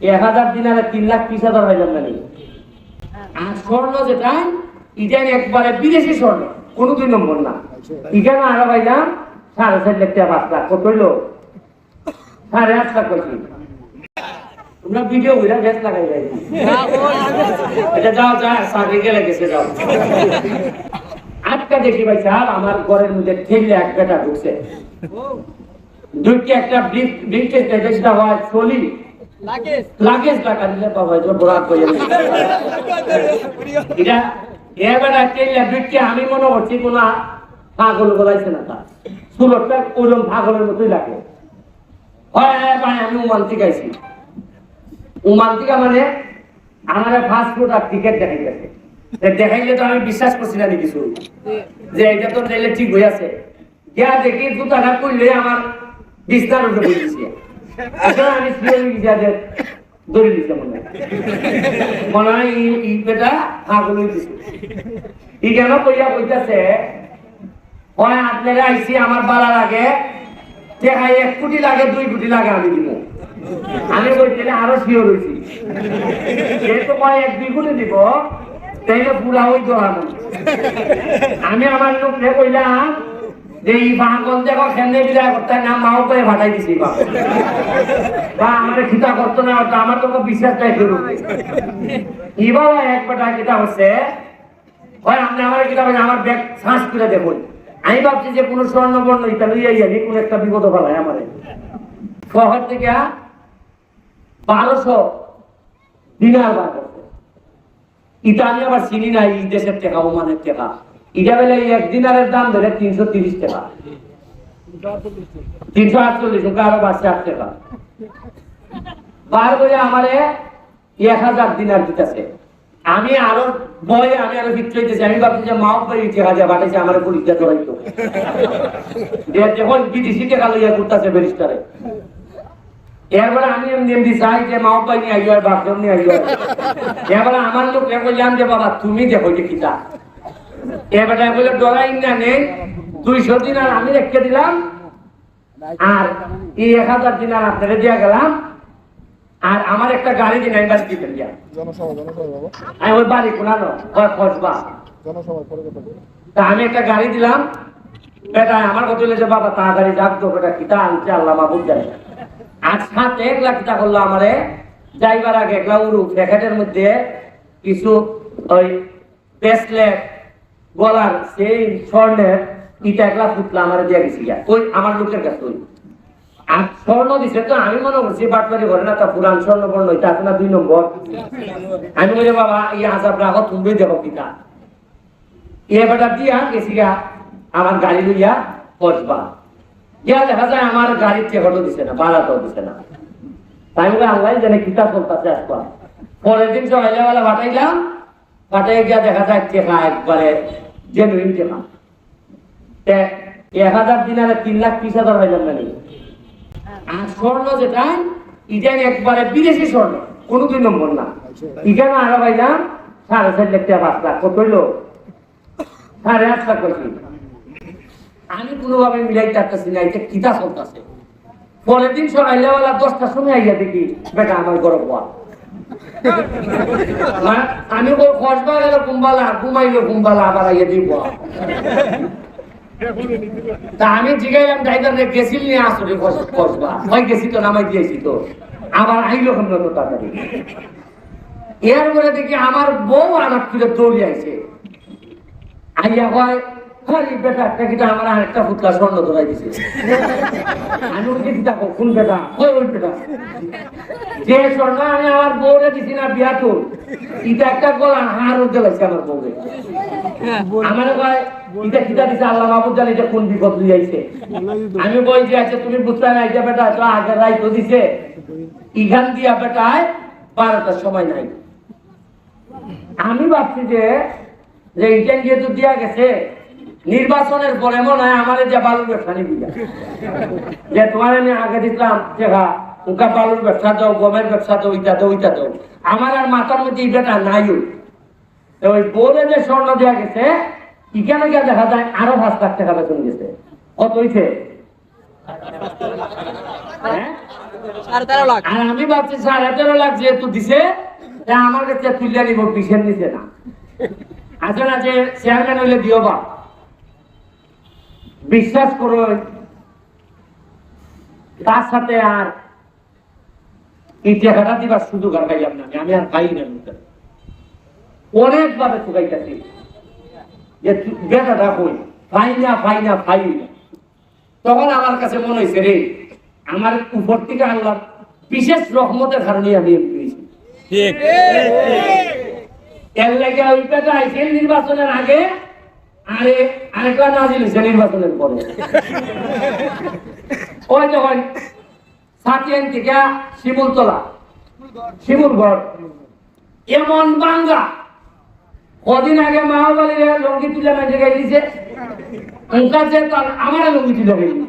এক হাজার দিনারে তিন লাখ বিশ হাজার হয়ে যাবে না আর স্বর্ণ যেটা একবারে বিদেশি স্বর্ণ কোনো দুই নম্বর না আরও সাড়ে চার লাখ পাঁচ লাখ। কত হইল? সাড়ে আট লাখ তোমরা ভিডিও গ্যাস লাগাই এটা যাও যা সাথে গেলে গেছে যাও। আটকা দেখি ভাই স্যার, আমার ঘরের মধ্যে ঠেলে এক বেটা ঢুকছে। দুইটি একটা ব্রিক ব্রিকটেজ যেটা হয় চলি লাগেজ? টাকা দিলে বাবা এটা বড় কই এটা এবারে টেলে ব্রিককে আমি মনে করছি কোন পাগল বলাইছে না তার সুরতটা ওরকম পাগলের মতোই লাগে। হয় ভাই, আমি উমান আইছি। উমান থেকে মানে আমার ফাস্টফুড আর টিকিট দেখাই গেছে দেখাইলে তো আমি বিশ্বাস করছি না কিছু। যে এটা তো তাইলে ঠিক হয়ে আছে। গিয়া দেখি জুতাটা করলে আমার বিছনার উপরে পড়ে দড়ি দিছে মনে। মনে হয় ই- বেটা দিছে। ই কেন কইয়া কইতাছে, হয় আপনারা আমার বালা লাগে, দেখাই এক কোটি লাগে, দুই কোটি লাগে আমি দিব। আমি বলছিলাম আরও শিওর হয়েছি যেহেতু এক দুই কোটি দিব, তাইলে পুরা ওই দোকান আমি আমার লোককে কইলাম এই দেখো বিদায় করতে না মাও করে দিছি বা খিতা করতো না আমার বিশ্বাস নাই এক আপনি আমার কিতা বলেন, আমার ব্যাগ করে দেখুন। আমি ভাবছি যে কোনো স্বর্ণ বর্ণ এটা লইয়া যাবি কোন একটা বিপদ ফেলায় আমার শহর থেকে বারোশো দিনার বার এটা আমি আবার চিনি না এই দেশের টাকা, ওমানের টাকা। বেলে এক দিনারের দাম ধরে তিনশো তিরিশ টাকা। তিনশো আটচল্লিশ, ওকে আরও আট টাকা। বার করে আমারে এক হাজার দিনার দিতেছে। আমি আরও আমি আরও হইতেছি। আমি ভাবছি যে মা বাড়ি টাকা দিয়ে বাটাইছে আমার পুলিশটা যখন বিদেশি টাকা লইয়া ব্যারিস্টারে। এরপরে আমি এমনি এমনি চাই যে মা বাড়ি নিয়ে আইও আর বাপজন নিয়ে আইও। এরপরে আমার লোক বললাম যে বাবা, তুমি দেখো যে কিতা। এবারে বলে ডরাই না নেই দুইশো দিন আমি রেখে দিলাম আর এই এক হাজার দিন আর দিয়া গেলাম আর আমার একটা গাড়ি দিন আমি বাড়ি দিবেন দিয়া। জনসভা জনসভা বাবা। আমি ওই বাড়ি কোনানো কসবা জনসভা পরে কথা বলব। তা আমি একটা গাড়ি দিলাম বেটা আমার কথা হলো যে বাবা তাড়াতাড়ি যাক তো বেটা কিতা আনছে আল্লাহ মাহবুব জানে। আর সাথে এক লাখ টাকা করল আমারে যাইবার আগে একলা উড়ু প্যাকেটের মধ্যে কিছু ওই ব্রেসলেট গলার সেই স্বর্ণের ইটা একলা ফুটলা আমার দিয়ে গেছি। ওই আমার লোকের কাছে ওই। আর স্বর্ণ দিছে তো, আমি মনে করছি বাটবাড়ি ঘরে না, তা পুরান স্বর্ণ বর্ণ দুই নম্বর? আমি বলি, বাবা রাখো, তুমি দেখো কিতা এবারটা দিয়া গেছি গা আমার গাড়ি লইয়া বসবা। দেখা যায় আমার গাড়ির দিছে না, ভাড়াটাও দিছে না। তাই বলে, আল্লাহ জানে কিতা চলতেছে আসবা পরের দিন সকালে বেলা পাঠাইলাম পাঠাই গিয়া দেখা যায় টেকা একবারে টেকা তে এক হাজার তিন লাখ হাজার হয়ে স্বর্ণ যেটা একবারে বিদেশি স্বর্ণ, কোনো দুই নম্বর না। লাখ পাঁচ লাখ। লাখ আমি কোনোভাবে মিলাই চাচ্ছি না, এটা কিতা চলতেছে। পরের দিন সকালবেলা দশটার সময় আইয়া দেখি, বেটা আমার পোয়া মানে আমি ওই কসবা গেল কুম্বালা ঘুমাইলো কুম্বালা আবার দিই পোয়া তা আমি জিগাইলাম ড্রাইভারে গেছিল নিয়ে আসলে কসবা ওই গেছি তো, নামাই দিয়েছি তো। আবার আইলো তো তাড়াতাড়ি? এরপরে দেখি আমার বউ আনাপ করে দৌড়ি আইছে। আইয়া হয় আমার আমি যে দিছি না এটা একটা কোন বিপদ আমি কই, যে আচ্ছা তুমি বুঝতে না এটা বেটা আগে রাই তো দিছে। ইখান দিয়া বেটায় বারোটার সময় নাই। আমি ভাবছি যে যে ইটেন যেহেতু দিয়া গেছে নির্বাচনের পরে মনে হয় আমার যে বালুর ব্যবসা নিবি যে তোমার আমি আগে দিলাম দেখা উকা বালুর ব্যবসা দাও গমের ব্যবসা দাও ইটা দাও ইটা দাও। আমার আর মাথার মধ্যে ইটাটা নাই ওই। তো বোর্ডে যে স্বর্ণ দেওয়া গেছে ইখানে গিয়ে দেখা যায় আরও পাঁচ লাখ টাকা বেতন গেছে। কত হইছে? হ্যাঁ? আর আমি ভাবছি সাড়ে তেরো লাখ যেহেতু দিছে আমার কাছে তুলে নিব বিশের নিচে না। আছে না যে চেয়ারম্যান হইলে দিও বা। বিশ্বাস করো তার সাথে আর টাকাটা দিবার সুযোগ আর পাইলাম না। আমি। আর পাই না। অনেকভাবে চুকাইতেছি যে তু- বেটাটা কই? পাই না পাই না পাই না। তখন আমার কাছে মনে হয়েছে রে আমার উপর থেকে আল্লাহ বিশেষ রহমতের কারণে আমি এমপি হয়েছি। এর লাগে ওই পেটা আইসে নির্বাচনের আগে আরে আরেকটা নাজিল হয়েছে নির্বাচনের পরে। ওই যখন সাতিয়ান থেকে শিমুলতলা। শিমুলগড়। এমন বাঙ্গা। কদিন আগে মাহবালির লঙ্গি তুলে মেঝে গাই দিছে ওনকার যে তার আমার লঙ্গি তুলে গাই দিছে।